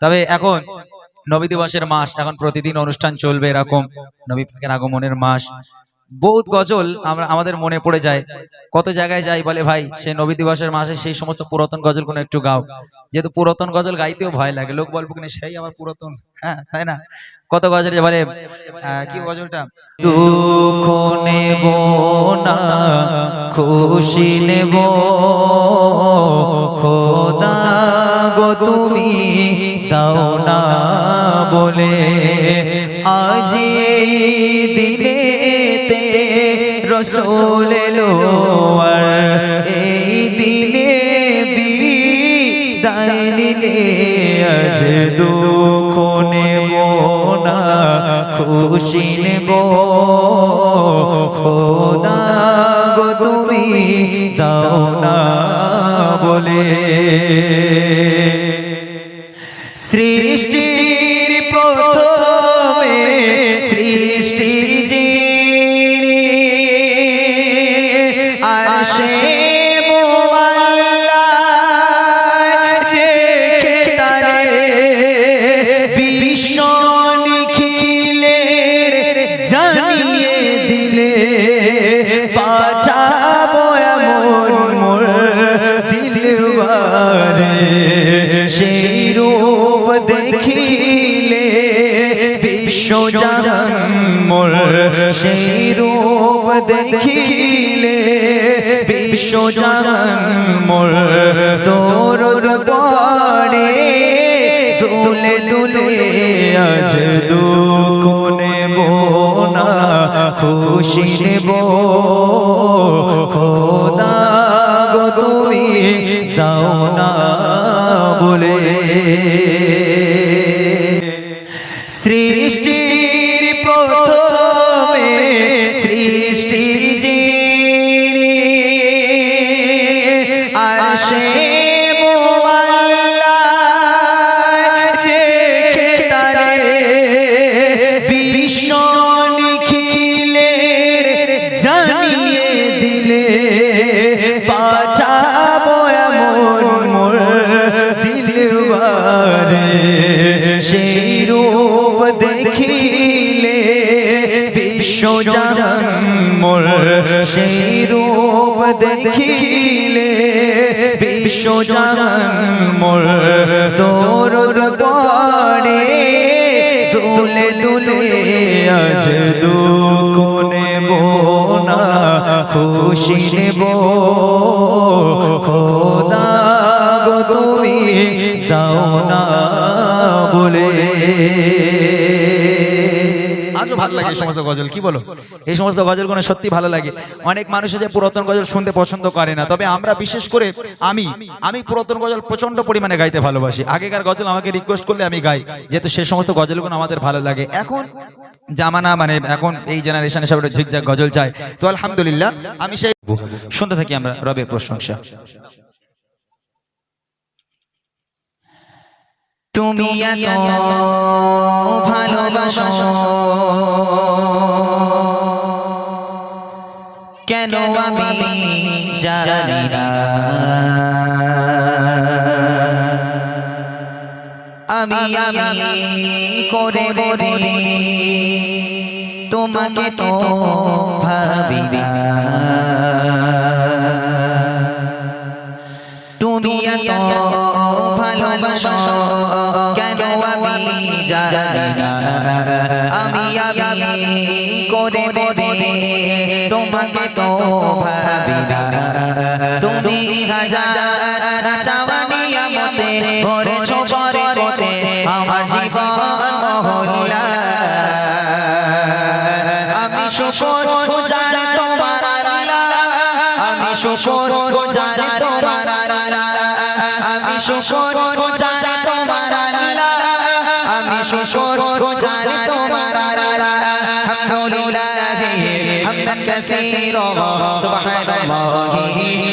তবে এখন নবী দিবসের মাস এখন প্রতিদিন অনুষ্ঠান চলবে এরকম। নবী পাকের আগমনের মাস। বহুত গজল আমরা আমাদের মনে পড়ে যায়। কত জায়গায় যাই বলে ভাই সেই নবী দিবসের মাসে সেই সমস্ত পুরাতন গজল কোনো একটু গাও। যেহেতু পুরাতন গজল গাইতেও ভয় লাগে লোক বলব কিনা সেই আবার পুরাতন। হ্যাঁ তাই না? কত গজল যে বলে কি গজলটা? দুঃখ নেব না খুশি নেব। খোদা গো তুমি দাও না বলে আজ রসোল এই দিনে বিদায় নিলে আজ দুঃখ নেব না, খুশি নেব। খোদা গো তুমি দাও না বলে। সৃষ্টির সেই রূপ দেখিলে বিশ্ব জাহান মোর তোর পড়ে, দুলে দুলে আজ দুঃখ নেব না খুশি নেব খোদা গো তুমি দাও না বলে। সৃষ্টির সৃষ্টি যিনি তারে বিশ্ব নিখিলের জানিয়ে রূপ দেখিলে বিশ্ব জাহান মোর তোর পড়ে দুলে দুলে আজ দুঃখ নেব না খুশি নেব। খোদা গো তুমি দাও না বলে। আজও ভালো লাগে এই সমস্ত গজল কি বলো? এই সমস্ত গজলগুলো সত্যি ভালো লাগে। অনেক মানুষ যে পুরাতন গজল শুনতে পছন্দ করে না তবে আমরা বিশেষ করে আমি আমি পুরাতন গজল প্রচণ্ড পরিমাণে গাইতে ভালোবাসি। আগেকার গজল আমাকে রিকোয়েস্ট করলে আমি গাই যেহেতু সে সমস্ত গজলগুলো আমাদের ভালো লাগে। এখন জামানা মানে এখন এই জেনারেশন হিসাবে ঝিকঝাক গজল চাই। তো আলহামদুলিল্লাহ আমি সেই শুনতে থাকি আমরা রবের প্রশংসা। তুমি এত ভালোবাসো। কেন আমি জানি না? আমি আমি করে বলি তোমাকে তো ভাবি না। তুমি এত ভালোবাসো কেন আমি জানি না? আমি আমি করে বলে তোমাকে তো ভাবি না তুমি হাজার চাওয়ানি আমতে ভরেছ পরে আমার জীবন মহল্লা। আমি শুকর গুজার তোমার আমি শুকর গুজার তোমার আমি শুকর গুজার তোমার আমি শুকর গুজার তোমার হামদান কাসীরা সুবহানাল্লাহ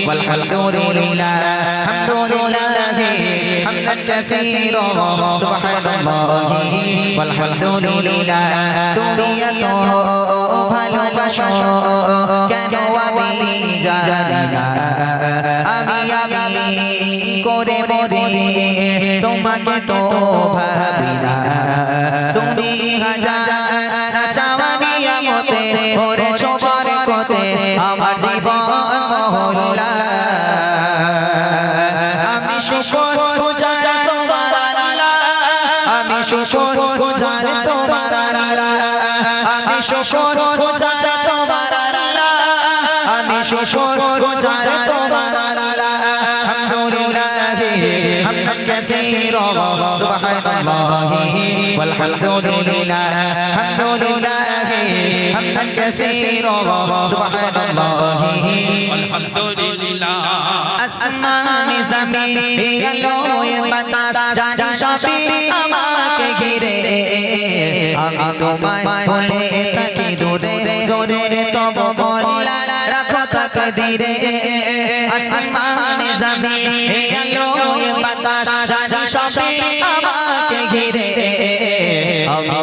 والحمد لله الحمد لله حمدا كثيرا سبحان الله والحمد لله তুমি এত ভালোবাসো কেন আমি জানি না আমি আমি করে মরে তোমাকে তো ভাবি গুজার তোমার আল্লাহ আমি শুকর গুজার তোমার আল্লাহ আমি শুকর গুজার তোমার আল্লাহ আলহামদুলিল্লাহ হামদান কাসীরা সুবহানাল্লাহ والحمد لله الحمد لله حمدا كثيرا سبحان الله আলহামদুলিল্লাহ আসমান জমিন হিরলোয় বাতাস জানি সবই আমাকে ঘিরে আমি তোমায় বলে থাকি দূরে দূরে তব বলা রাখো তাকদীরে। আসমান জমিন আলো বাতাস জানি সবই আমাকে ঘিরে।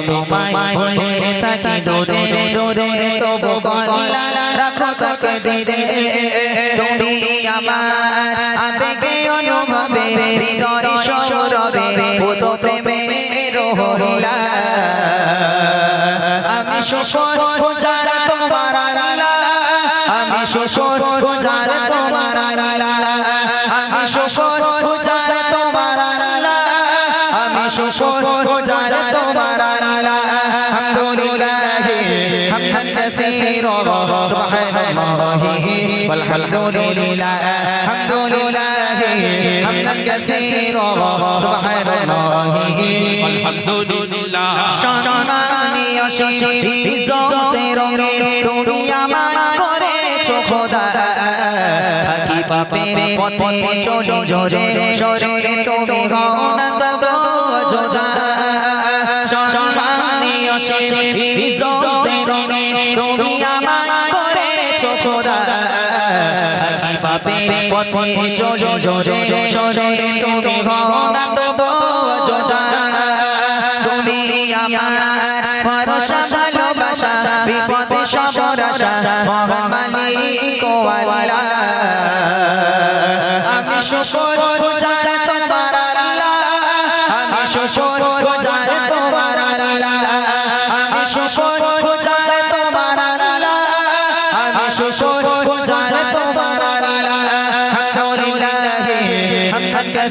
তোমায় বলে থাকি দূরে দূরে তব বল্লা রাখো তাকদীরে তুমি আমার আবেগে অনুভবে হৃদয় সৌরভে পুত প্রেমে রোহলা আমি শুকর গুজার তোমার আমি শুকর গুজার সুবহানাল্লাহ আলহামদুলিল্লাহ আলহামদুলিল্লাহ হামদান কাসীরা সুবহানাল্লাহ আলহামদুলিল্লাহ সম্মানীয় শহীদ ইজ্জতে রঙে তুমি আমার করেছ খোদা থাকি পাপের পথে চলো জোরে সরে তুমি গণত গো যোজা সম্মানীয় শহীদ ইজ্জত করেছ খোদা থাকি পথে চলি জোরে সরে তুমি হও তব যোজা তুমি আমার ভরসা ভালোবাসা বিপদে সবর আশা মহান মালিক ও আল্লাহ আমি শুকর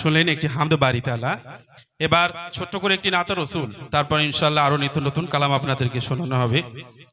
শুনলেন একটি হামদ বাড়িতে আলা এবার ছোট্ট করে একটি নাতা রসুল। তারপর ইনশাল্লাহ আরও নিত্য নতুন কালাম আপনাদেরকে শোনানো হবে।